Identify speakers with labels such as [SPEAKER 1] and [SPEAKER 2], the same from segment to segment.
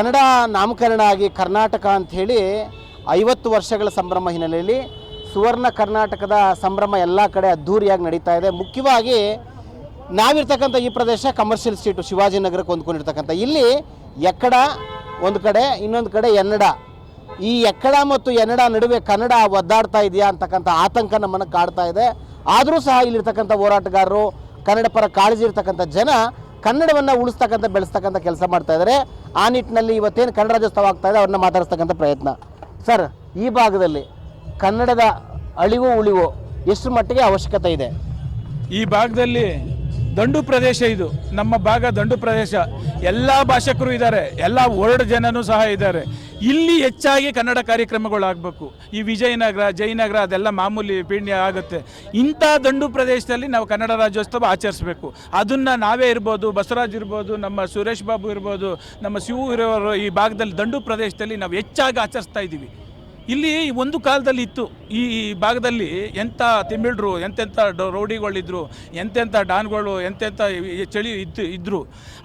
[SPEAKER 1] ಕನ್ನಡ ನಾಮಕರಣ ಆಗಿ ಕರ್ನಾಟಕ ಅಂಥೇಳಿ ಐವತ್ತು ವರ್ಷಗಳ ಸಂಭ್ರಮ ಹಿನ್ನೆಲೆಯಲ್ಲಿ ಸುವರ್ಣ ಕರ್ನಾಟಕದ ಸಂಭ್ರಮ ಎಲ್ಲ ಕಡೆ ಅದ್ಧೂರಿಯಾಗಿ ನಡೀತಾ ಇದೆ. ಮುಖ್ಯವಾಗಿ ನಾವಿರ್ತಕ್ಕಂಥ ಈ ಪ್ರದೇಶ ಕಮರ್ಷಿಯಲ್ ಸ್ಟ್ರೀಟು ಶಿವಾಜಿನಗರಕ್ಕೆ ಹೊಂದ್ಕೊಂಡಿರ್ತಕ್ಕಂಥ. ಇಲ್ಲಿ ಎಕ್ಕಡ, ಒಂದು ಕಡೆ, ಇನ್ನೊಂದು ಕಡೆ ಎನ್ನಡ. ಈ ಎಕ್ಕಡ ಮತ್ತು ಎನ್ನಡ ನಡುವೆ ಕನ್ನಡ ಒದ್ದಾಡ್ತಾ ಇದೆಯಾ ಅಂತಕ್ಕಂಥ ಆತಂಕ ನಮ್ಮನ್ನು ಕಾಡ್ತಾ ಇದೆ. ಆದರೂ ಸಹ ಇಲ್ಲಿರ್ತಕ್ಕಂಥ ಹೋರಾಟಗಾರರು ಕನ್ನಡ ಪರ ಕಾಳಜಿ ಇರ್ತಕ್ಕಂಥ ಜನ ಕನ್ನಡವನ್ನು ಉಳಿಸ್ತಕ್ಕಂಥ, ಬೆಳೆಸ್ತಕ್ಕಂಥ ಕೆಲಸ ಮಾಡ್ತಾ ಇದ್ದಾರೆ ಆ ನಿಟ್ಟಿನಲ್ಲಿ ಇವತ್ತೇನು ಕನ್ನಡ ರಾಜ್ಯೋತ್ಸವ ಆಗ್ತಾ ಇದೆ, ಅವ್ರನ್ನ ಮಾತಾಡಿಸ್ತಕ್ಕಂಥ ಪ್ರಯತ್ನ. ಸರ್, ಈ ಭಾಗದಲ್ಲಿ ಕನ್ನಡದ ಅಳಿವು ಉಳಿವು ಎಷ್ಟು ಮಟ್ಟಿಗೆ ಅವಶ್ಯಕತೆ ಇದೆ?
[SPEAKER 2] ಈ ಭಾಗದಲ್ಲಿ ದಂಡು ಪ್ರದೇಶ ಇದು. ನಮ್ಮ ಭಾಗ ದಂಡು ಪ್ರದೇಶ. ಎಲ್ಲ ಭಾಷಕರು ಇದ್ದಾರೆ. ಎಲ್ಲ ವರ್ಡ್ ಜನನೂ ಸಹ ಇದ್ದಾರೆ. ಇಲ್ಲಿ ಹೆಚ್ಚಾಗಿ ಕನ್ನಡ ಕಾರ್ಯಕ್ರಮಗಳಾಗಬೇಕು. ಈ ವಿಜಯನಗರ, ಜಯನಗರ ಅದೆಲ್ಲ ಮಾಮೂಲಿ ಪೀಣ್ಯ ಆಗುತ್ತೆ. ಇಂಥ ದಂಡು ಪ್ರದೇಶದಲ್ಲಿ ನಾವು ಕನ್ನಡ ರಾಜ್ಯೋತ್ಸವ ಆಚರಿಸಬೇಕು. ಅದನ್ನು ನಾವೇ ಇರ್ಬೋದು, ಬಸವರಾಜ್ ಇರ್ಬೋದು, ನಮ್ಮ ಸುರೇಶ್ ಬಾಬು ಇರ್ಬೋದು, ನಮ್ಮ ಶಿವು ಇರೋರು ಈ ಭಾಗದಲ್ಲಿ ದಂಡು ಪ್ರದೇಶದಲ್ಲಿ ನಾವು ಹೆಚ್ಚಾಗಿ ಆಚರಿಸ್ತಾ ಇದ್ದೀವಿ. ಇಲ್ಲಿ ಒಂದು ಕಾಲದಲ್ಲಿ ಇತ್ತು. ಈ ಭಾಗದಲ್ಲಿ ಎಂಥ ತಿಮಿಳ್ರು ಎಂತೆಂಥ ರೌಡಿಗಳಿದ್ರು ಎಂತೆಂಥ ಡಾನ್ಗಳು ಎಂತೆಂಥ ಚಳಿ ಇದ್ದು ಇದ್ದರು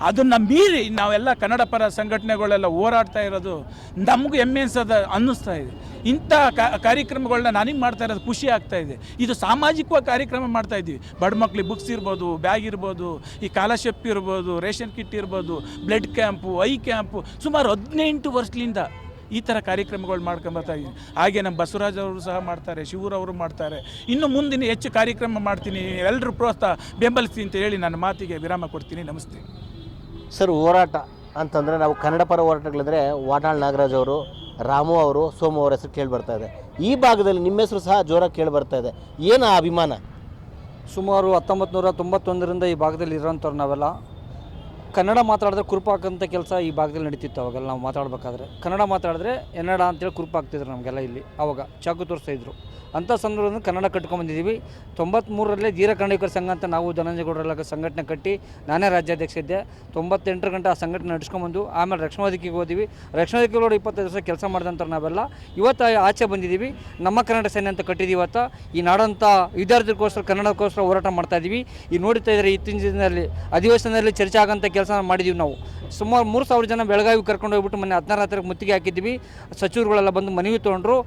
[SPEAKER 2] ಅದನ್ನು ಮೀರಿ ನಾವೆಲ್ಲ ಕನ್ನಡ ಪರ ಸಂಘಟನೆಗಳೆಲ್ಲ ಹೋರಾಡ್ತಾ ಇರೋದು ನಮಗೂ ಹೆಮ್ಮೆ ಅನ್ಸೋದ, ಅನ್ನಿಸ್ತಾ ಇದೆ. ಇಂಥ ಕಾರ್ಯಕ್ರಮಗಳನ್ನ ನನಗೆ ಮಾಡ್ತಾ ಇರೋದು ಖುಷಿ ಆಗ್ತಾ ಇದೆ. ಇದು ಸಾಮಾಜಿಕವಾಗಿ ಕಾರ್ಯಕ್ರಮ ಮಾಡ್ತಾ ಇದ್ದೀವಿ. ಬಡ ಮಕ್ಳಿಗೆ ಬುಕ್ಸ್ ಇರ್ಬೋದು, ಬ್ಯಾಗ್ ಇರ್ಬೋದು, ಈ ಕಾಲರ್ಶಿಪ್ ಇರ್ಬೋದು, ರೇಷನ್ ಕಿಟ್ ಇರ್ಬೋದು, ಬ್ಲಡ್ ಕ್ಯಾಂಪು, ಐ ಕ್ಯಾಂಪು ಸುಮಾರು ಹದಿನೆಂಟು ವರ್ಷದಿಂದ ಈ ಥರ ಕಾರ್ಯಕ್ರಮಗಳು ಮಾಡ್ಕೊಂಬರ್ತಾ ಇದ್ದೀನಿ. ಹಾಗೆ ನಮ್ಮ ಬಸವರಾಜ್ ಅವರು ಸಹ ಮಾಡ್ತಾರೆ ಶಿವರವರು ಮಾಡ್ತಾರೆ. ಇನ್ನು ಮುಂದಿನ ಹೆಚ್ಚು ಕಾರ್ಯಕ್ರಮ ಮಾಡ್ತೀನಿ ಎಲ್ಲರೂ ಪ್ರೋತ್ಸಾಹ ಬೆಂಬಲಿಸಿ ಅಂತ ಹೇಳಿ ನನ್ನ ಮಾತಿಗೆ ವಿರಾಮ ಕೊಡ್ತೀನಿ. ನಮಸ್ತೆ.
[SPEAKER 1] ಸರ್ ಹೋರಾಟ ಅಂತಂದರೆ ನಾವು ಕನ್ನಡ ಪರ ಹೋರಾಟಗಳಿದ್ರೆ ವಾಟಾಳ್ ನಾಗರಾಜ್ ಅವರು ರಾಮು ಅವರು ಸೋಮು ಅವರ ಹೆಸರು ಕೇಳಿ ಬರ್ತಾ ಇದೆ. ಈ ಭಾಗದಲ್ಲಿ ನಿಮ್ಮ ಹೆಸರು ಸಹ ಜೋರಾಗಿ ಕೇಳಿ ಬರ್ತಾ ಇದೆ. ಏನು ಆ ಅಭಿಮಾನ?
[SPEAKER 3] ಸುಮಾರು ಹತ್ತೊಂಬತ್ತು ನೂರ ತೊಂಬತ್ತೊಂದರಿಂದ ಈ ಭಾಗದಲ್ಲಿ ಇರೋಂಥವ್ರು ನಾವೆಲ್ಲ. ಕನ್ನಡ ಮಾತಾಡಿದ್ರೆ ಕುರುಪಾಕಂಥ ಕೆಲಸ ಈ ಭಾಗದಲ್ಲಿ ನಡೀತಿತ್ತು ಅವಾಗೆಲ್ಲ ನಾವು ಮಾತಾಡಬೇಕಾದ್ರೆ. ಕನ್ನಡ ಮಾತಾಡಿದ್ರೆ ಎನ್ನಡ ಅಂತೇಳಿ ಕುರುಪಾಗ್ತಿದ್ರು ನಮಗೆಲ್ಲ ಇಲ್ಲಿ, ಅವಾಗ ಚಾಕು ತೋರಿಸ್ತಾ ಇದ್ರು. ಅಂಥ ಸಂದರ್ಭದಲ್ಲಿ ಕನ್ನಡ ಕಟ್ಕೊಂಡ್ಬಂದಿದ್ದೀವಿ ತೊಂಬತ್ತ್ಮೂರರಲ್ಲೇ ಧೀರ ಕನ್ನಡಿಗರ ಸಂಘ ಅಂತ ನಾವು ಧನಂಜಯಗೌಡರ ಸಂಘಟನೆ ಕಟ್ಟಿ ನಾನೇ ರಾಜ್ಯಾಧ್ಯಕ್ಷ ಇದ್ದೆ. ತೊಂಬತ್ತೆಂಟರ ಗಂಟೆ ಆ ಸಂಘಟನೆ ನಡೆಸ್ಕೊಂಬಂದು ಆಮೇಲೆ ರಕ್ಷಣಾಧಿಕಿಗೆ ಹೋದಿವಿ. ರಕ್ಷಣಾಧಿಕಾರಿಗಳು ಇಪ್ಪತ್ತೈದು ವರ್ಷ ಕೆಲಸ ಮಾಡಿದಂಥ ನಾವೆಲ್ಲ. ಇವತ್ತು ಆಚೆ ಬಂದಿದ್ದೀವಿ. ನಮ್ಮ ಕನ್ನಡ ಸೇನೆ ಅಂತ ಕಟ್ಟಿದ್ದೀವಿ ಇವತ್ತು. ಈ ನಾಡಂಥ ವಿದ್ಯಾರ್ಥಿಗೋಸ್ಕರ, ಕನ್ನಡಕ್ಕೋಸ್ಕರ ಹೋರಾಟ ಮಾಡ್ತಾ ಇದ್ದೀವಿ ಈ ನೋಡ್ತಾ ಇದ್ದಾರೆ ದಿನದಲ್ಲಿ, ಅಧಿವೇಶನದಲ್ಲಿ ಚರ್ಚೆ ಆಗೋಂಥ ಕೆಲಸ ಮಾಡಿದ್ದೀವಿ ನಾವು. ಸುಮಾರು ಮೂರು ಸಾವಿರ ಜನ ಬೆಳಗಾವಿ ಕರ್ಕೊಂಡು ಹೋಗ್ಬಿಟ್ಟು ಮೊನ್ನೆ ಹದಿನಾರು ಹತ್ತಿರಕ್ಕೆ ಮುತ್ತಿಗೆ ಹಾಕಿದ್ದೀವಿ. ಸಚಿವರುಗಳೆಲ್ಲ ಬಂದು ಮನವಿ ತೊಗೊಂಡ್ರು.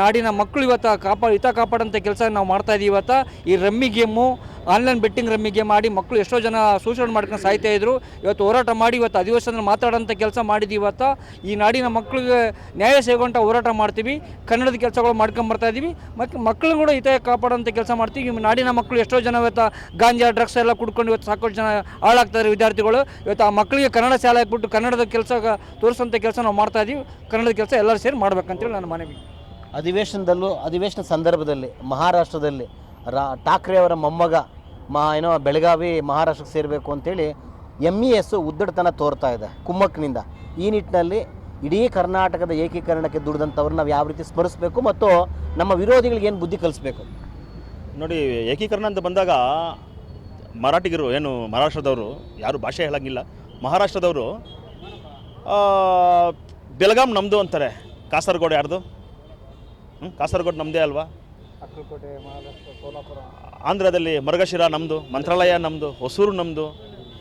[SPEAKER 3] ನಾಡಿನ ಮಕ್ಕಳು ಇವತ್ತು ಕಾಪಾ ಹಿತ ಕಾಪಾಡೋಂಥ ಕೆಲಸ ನಾವು ಮಾಡ್ತಾ ಇದ್ದೀವಿ ಇವತ್ತು. ಈ rummy game online betting rummy game ಆಡಿ ಮಕ್ಕಳು ಎಷ್ಟೋ ಜನ ಸೂಚನೆ ಮಾಡ್ಕೊಂಡು ಸಾಯ್ತಾ ಇದ್ರು. ಇವತ್ತು ಹೋರಾಟ ಮಾಡಿ ಇವತ್ತು ಅಧಿವೇಶನದಲ್ಲಿ ಮಾತಾಡೋಂಥ ಕೆಲಸ ಮಾಡಿದ್ದೀವಿ ಇವತ್ತು. ಈ ನಾಡಿನ ಮಕ್ಕಳಿಗೆ ನ್ಯಾಯ ಸೇಗುವಂಥ ಹೋರಾಟ ಮಾಡ್ತೀವಿ. ಕನ್ನಡದ ಕೆಲಸಗಳು ಮಾಡ್ಕೊಂಡು ಬರ್ತಾ ಇದ್ದೀವಿ ಮತ್ತು ಮಕ್ಕಳು ಕೂಡ ಹಿತ ಕಾಪಾಡೋಂಥ ಕೆಲಸ ಮಾಡ್ತೀವಿ. ಈ ನಾಡಿನ ಮಕ್ಕಳು ಎಷ್ಟೋ ಜನ ಇವತ್ತು ಗಾಂಜಾ ಡ್ರಗ್ಸ್ ಎಲ್ಲ ಕುಡ್ಕೊಂಡು ಇವತ್ತು ಸಾಕಷ್ಟು ಜನ ಹಾಳಾಗ್ತಾರೆ ವಿದ್ಯಾರ್ಥಿಗಳು. ಇವತ್ತು ಆ ಮಕ್ಕಳಿಗೆ ಕನ್ನಡ ಶಾಲೆ ಹಾಕ್ಬಿಟ್ಟು ಕನ್ನಡದ ಕೆಲಸ ತೋರಿಸೋಂಥ ಕೆಲಸ ನಾವು ಮಾಡ್ತಾ ಇದ್ದೀವಿ ಕನ್ನಡದ ಕೆಲಸ ಎಲ್ಲರೂ ಸೇರಿ ಮಾಡ್ಬೇಕಂತೇಳಿ ನಾನು ಮನವಿ.
[SPEAKER 1] ಅಧಿವೇಶನದಲ್ಲೂ, ಅಧಿವೇಶನ ಸಂದರ್ಭದಲ್ಲಿ, ಮಹಾರಾಷ್ಟ್ರದಲ್ಲಿ, ರಾ, ಠಾಕ್ರೆ ಅವರ ಮೊಮ್ಮಗ ಮಾ ಏನೋ, ಬೆಳಗಾವಿ ಮಹಾರಾಷ್ಟ್ರಕ್ಕೆ ಸೇರಬೇಕು ಅಂತೇಳಿ ಎಂ ಇ ಎಸ್ಸು ಉದ್ದಡತನ ತೋರ್ತಾ ಇದೆ, ಕುಮ್ಮಕ್ಕಿನಿಂದ. ಈ ನಿಟ್ಟಿನಲ್ಲಿ ಇಡೀ ಕರ್ನಾಟಕದ ಏಕೀಕರಣಕ್ಕೆ ದುಡಿದಂಥವ್ರು ನಾವು ಯಾವ ರೀತಿ ಸ್ಮರಿಸಬೇಕು ಮತ್ತು ನಮ್ಮ ವಿರೋಧಿಗಳಿಗೆ ಏನು ಬುದ್ಧಿ ಕಲಿಸ್ಬೇಕು?
[SPEAKER 4] ನೋಡಿ ಏಕೀಕರಣ ಅಂತ ಬಂದಾಗ ಮರಾಠಿಗರು, ಏನು ಮಹಾರಾಷ್ಟ್ರದವರು, ಯಾರು ಭಾಷೆ ಹೇಳಂಗಿಲ್ಲ. ಮಹಾರಾಷ್ಟ್ರದವರು ಬೆಳಗಾಂ ನಮ್ಮದು ಅಂತಾರೆ, ಕಾಸರಗೋಡು ಯಾರ್ದು? ಕಾಸರಗೋಡು ನಮ್ಮದೇ ಅಲ್ವಾ? ಆಂಧ್ರದಲ್ಲಿ ಮರಗಶಿರ ನಮ್ಮದು ಮಂತ್ರಾಲಯ ನಮ್ಮದು ಹೊಸೂರು ನಮ್ಮದು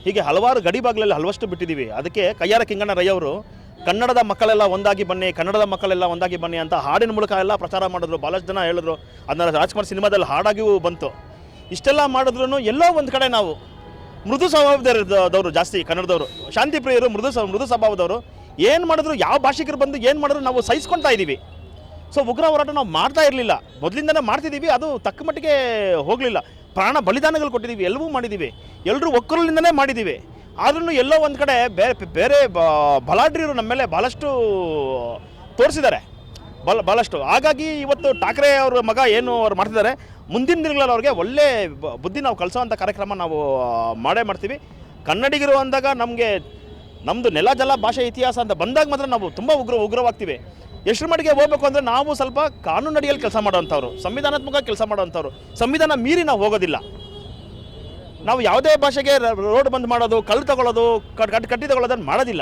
[SPEAKER 4] ಹೀಗೆ ಹಲವಾರು ಗಡಿ ಭಾಗಗಳಲ್ಲಿ ಹಲವಷ್ಟು ಬಿಟ್ಟಿದ್ದೀವಿ ಅದಕ್ಕೆ ಕೈಯಾರ ಕಿಂಗಣ್ಣ ರೈ ಅವರು ಕನ್ನಡದ ಮಕ್ಕಳೆಲ್ಲ ಒಂದಾಗಿ ಬನ್ನಿ ಕನ್ನಡದ ಮಕ್ಕಳೆಲ್ಲ ಒಂದಾಗಿ ಬನ್ನಿ ಅಂತ ಹಾಡಿನ ಮೂಲಕ ಎಲ್ಲ ಪ್ರಚಾರ ಮಾಡಿದ್ರು. ಭಾಳಷ್ಟು ಜನ ಹೇಳಿದ್ರು. ಅದನ್ನ ರಾಜ್ಕುಮಾರ್ ಸಿನಿಮಾದಲ್ಲಿ ಹಾಡಾಗಿಯೂ ಬಂತು. ಇಷ್ಟೆಲ್ಲ ಮಾಡಿದ್ರು ಎಲ್ಲೋ ಒಂದು ಕಡೆ ನಾವು ಮೃದು ಸ್ವಭಾವದವರು ಜಾಸ್ತಿ ಕನ್ನಡದವರು. ಶಾಂತಿ ಪ್ರಿಯರು ಮೃದು ಮೃದು ಸ್ವಭಾವದವರು. ಏನು ಮಾಡಿದ್ರು ಯಾವ ಭಾಷಿಕರು ಬಂದು ಏನು ಮಾಡಿದ್ರು ನಾವು ಸಹಿಸ್ಕೊಳ್ತಾ ಇದ್ದೀವಿ ಸೊ ಉಗ್ರ ಹೋರಾಟ ನಾವು ಮಾಡ್ತಾ ಇರಲಿಲ್ಲ. ಮೊದಲಿಂದನೇ ಮಾಡ್ತಿದ್ದೀವಿ ಅದು ತಕ್ಕ ಮಟ್ಟಿಗೆ ಹೋಗಲಿಲ್ಲ. ಪ್ರಾಣ ಬಲಿದಾನಗಳು ಕೊಟ್ಟಿದ್ದೀವಿ ಎಲ್ಲವೂ ಮಾಡಿದ್ದೀವಿ ಎಲ್ಲರೂ ಒಕ್ಕರಲ್ಲಿಂದನೇ ಮಾಡಿದ್ದೀವಿ ಆದ್ರೂ ಎಲ್ಲೋ ಒಂದು ಕಡೆ ಬೇರೆ ಬೇರೆ ಬ- ಬಲಾಢ್ಯರು ನಮ್ಮ ಮೇಲೆ ಭಾಳಷ್ಟು ತೋರಿಸಿದ್ದಾರೆ. ಬಲ ಭಾಳಷ್ಟು ಹಾಗಾಗಿ ಇವತ್ತು ಠಾಕ್ರೆ ಅವ್ರ ಮಗ ಏನು ಅವ್ರು ಮಾಡ್ತಿದ್ದಾರೆ, ಮುಂದಿನ ದಿನಗಳಲ್ಲಿ ಅವ್ರಿಗೆ ಒಳ್ಳೆ ಬುದ್ಧಿ ನಾವು ಕಲಿಸೋವಂಥ ಕಾರ್ಯಕ್ರಮ ನಾವು ಮಾಡೇ ಮಾಡ್ತೀವಿ. ಕನ್ನಡಿಗರು ಅಂದಾಗ ನಮಗೆ ನಮ್ಮದು ನೆಲ ಜಲ ಭಾಷೆ ಇತಿಹಾಸ ಅಂತ ಬಂದಾಗ ಮಾತ್ರ ನಾವು ತುಂಬ ಉಗ್ರ, ಉಗ್ರವಾಗ್ತೀವಿ. ಎಷ್ಟರ ಮಟ್ಟಿಗೆ ಹೋಗ್ಬೇಕು ಅಂದರೆ ನಾವು ಸ್ವಲ್ಪ ಕಾನೂನು ಅಡಿಯಲ್ಲಿ ಕೆಲಸ ಮಾಡೋವಂಥವ್ರು ಸಂವಿಧಾನಾತ್ಮಕ ಕೆಲಸ ಮಾಡೋವಂಥವ್ರು. ಸಂವಿಧಾನ ಮೀರಿ ನಾವು ಹೋಗೋದಿಲ್ಲ. ನಾವು ಯಾವುದೇ ಭಾಷೆಗೆ ರೋಡ್ ಬಂದ್ ಮಾಡೋದು ಕಲ್ಲು ತಗೊಳ್ಳೋದು ಕಟ್ ಕಟ್- ಕಟ್ಟಿ ತಗೊಳ್ಳೋದನ್ನು ಮಾಡೋದಿಲ್ಲ.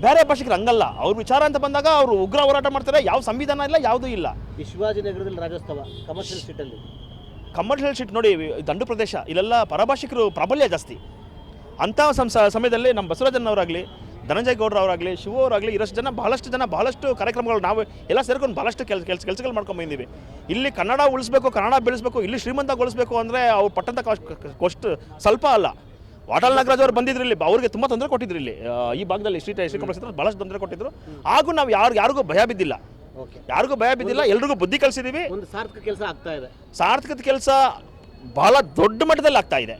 [SPEAKER 4] ಬೇರೆ ಭಾಷೆಗೆ ಹಂಗಲ್ಲ ಅವ್ರ ವಿಚಾರ ಅಂತ ಬಂದಾಗ ಅವರು ಉಗ್ರ ಹೋರಾಟ ಮಾಡ್ತಾರೆ. ಯಾವ ಸಂವಿಧಾನ ಇಲ್ಲ ಯಾವುದೂ ಇಲ್ಲ.
[SPEAKER 1] ರಾಜಸ್ಥಾನ ರಾಜ್ಯೋತ್ಸವ ಕಮರ್ಷಿಯಲ್ ಸೀಟಲ್ಲಿ
[SPEAKER 4] ಕಮರ್ಷಿಯಲ್ ಶೀಟ್ ನೋಡಿ ದಂಡು ಪ್ರದೇಶ. ಇಲ್ಲೆಲ್ಲ ಪರಭಾಷಿಕರು ಪ್ರಾಬಲ್ಯ ಜಾಸ್ತಿ. ಅಂಥ ಸಮಯದಲ್ಲಿ ನಮ್ಮ ಬಸವರಾಜನವರಾಗಲಿ ಧನಂಜಯ ಗೌಡ್ರ ಅವರಾಗಲಿ ಶಿವ ಅವರಾಗಲಿ ಇರೋಷ್ಟು ಜನ ಬಹಳಷ್ಟು ಜನ ಬಹಳಷ್ಟು ಕಾರ್ಯಕ್ರಮಗಳು ನಾವು ಎಲ್ಲ ಸೇರ್ಕೊಂಡು ಬಹಳಷ್ಟು ಕೆಲಸ ಕೆಲಸ ಕೆಲಸಗಳು ಮಾಡ್ಕೊಂಡು ಬಂದಿದ್ದೀವಿ. ಇಲ್ಲಿ ಕನ್ನಡ ಉಳಿಸ್ಬೇಕು ಕನ್ನಡ ಬೆಳೆಸಬೇಕು ಇಲ್ಲಿ ಶ್ರೀಮಂತಗೊಳಿಸ್ಬೇಕು ಅಂದರೆ ಅವ್ರು ಪಟ್ಟಂತ ಕೊಷ್ಟು ಸ್ವಲ್ಪ ಅಲ್ಲ. ವಾಟಾಲ್ ನಾಗರಾಜ್ ಅವರು ಬಂದಿದ್ರು ಇಲ್ಲಿ ಅವ್ರಿಗೆ ತುಂಬ ತೊಂದರೆ ಕೊಟ್ಟಿದ್ರು ಇಲ್ಲಿ. ಈ ಭಾಗದಲ್ಲಿ ಶ್ರೀ ಶ್ರೀಕಂಠ ಕ್ಷೇತ್ರ ಬಹಳಷ್ಟು ತೊಂದರೆ ಕೊಟ್ಟಿದ್ರು. ಹಾಗೂ ನಾವು ಯಾರು ಯಾರಿಗೂ ಭಯ ಬಿದ್ದಿಲ್ಲ.
[SPEAKER 1] ಓಕೆ.
[SPEAKER 4] ಯಾರಿಗೂ ಭಯ ಬಿದ್ದಿಲ್ಲ ಎಲ್ರಿಗೂ ಬುದ್ಧಿ ಕಲಿಸಿದೀವಿ.
[SPEAKER 1] ಒಂದು ಸಾರ್ಥಕ ಕೆಲಸ ಆಗ್ತಾ ಇದೆ.
[SPEAKER 4] ಸಾರ್ಥಕದ ಕೆಲಸ ಬಹಳ ದೊಡ್ಡ ಮಟ್ಟದಲ್ಲಿ ಆಗ್ತಾ ಇದೆ.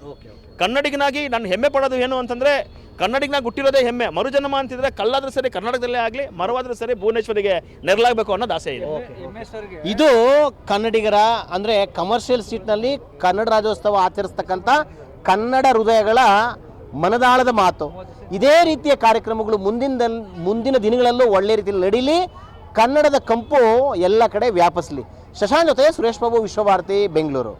[SPEAKER 4] ಕನ್ನಡಿಗನಾಗಿ ನಾನು ಹೆಮ್ಮೆ ಪಡೋದು ಏನು ಅಂತಂದರೆ ಕನ್ನಡಿಗನಾಗಿ ಹುಟ್ಟಿರೋದೇ ಹೆಮ್ಮೆ. ಮರುಜನ್ಮ ಅಂತಿದ್ರೆ ಕಲ್ಲಾದ್ರೂ ಸರಿ ಕರ್ನಾಟಕದಲ್ಲೇ ಆಗಲಿ ಮರವಾದ್ರೂ ಸರಿ ಭುವನೇಶ್ವರಿಗೆ ನೆರಲಾಗಬೇಕು ಅನ್ನೋದು ಆಸೆ ಇದೆ.
[SPEAKER 1] ಇದು ಕನ್ನಡಿಗರ ಅಂದರೆ ಕಮರ್ಷಿಯಲ್ ಸೀಟ್ನಲ್ಲಿ ಕನ್ನಡ ರಾಜ್ಯೋತ್ಸವ ಆಚರಿಸ್ತಕ್ಕಂಥ ಕನ್ನಡ ಹೃದಯಗಳ ಮನದಾಳದ ಮಾತು. ಇದೇ ರೀತಿಯ ಕಾರ್ಯಕ್ರಮಗಳು ಮುಂದಿನ ಮುಂದಿನ ದಿನಗಳಲ್ಲೂ ಒಳ್ಳೆ ರೀತಿಯಲ್ಲಿ ನಡೀಲಿ. ಕನ್ನಡದ ಕಂಪು ಎಲ್ಲ ಕಡೆ ವ್ಯಾಪಿಸಲಿ. ಶಶಾಂಕ್ ಜೊತೆ ಸುರೇಶ್ ಬಾಬು ವಿಶ್ವಭಾರತಿ ಬೆಂಗಳೂರು.